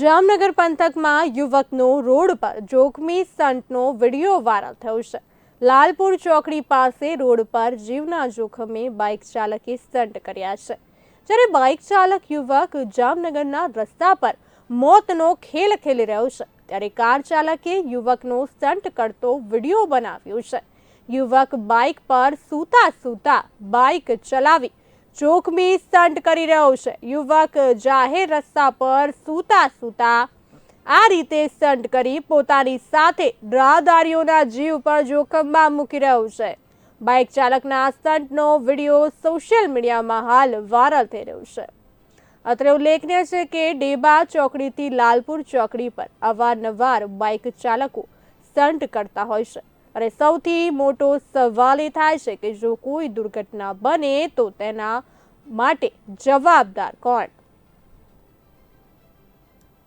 જામનગર પંથકમાં યુવકનો રોડ પર જોખમી સ્ટન્ટનો વીડિયો વાયરલ થયો છે. લાલપુર ચોકડી પાસે રોડ પર જીવના જોખમે બાઇક ચાલકે સ્ટન્ટ કર્યા છે. જ્યારે બાઇક ચાલક યુવક જામનગરના રસ્તા પર મોતનો ખેલ ખેલી રહ્યો છે, ત્યારે કાર ચાલકે યુવકનો સ્ટન્ટ કરતો વીડિયો બનાવ્યો છે. યુવક બાઇક પર સૂતા સૂતા બાઇક ચલાવી જોખમી સ્ટન્ટ કરી રહ્યો છે. યુવક જાહેર રસ્તા પર સૂતા સૂતા આ રીતે સ્ટન્ટ કરી પોતાની સાથે રાહદારીઓના જીવ પર જોખમમાં મૂકી રહ્યો છે. બાઇક ચાલકના સ્ટન્ટનો વીડિયો સોશિયલ મીડિયામાં હાલ વાયરલ થઈ રહ્યો છે. અત્રે ઉલ્લેખનીય છે કે ડેબા ચોકડીથી લાલપુર ચોકડી પર અવારનવાર બાઇક ચાલકો સ્ટન્ટ કરતા હોય છે. અને સૌથી મોટો સવાલ એ થાય છે કે જો કોઈ દુર્ઘટના બને તો તેના માટે જવાબદાર કોણ?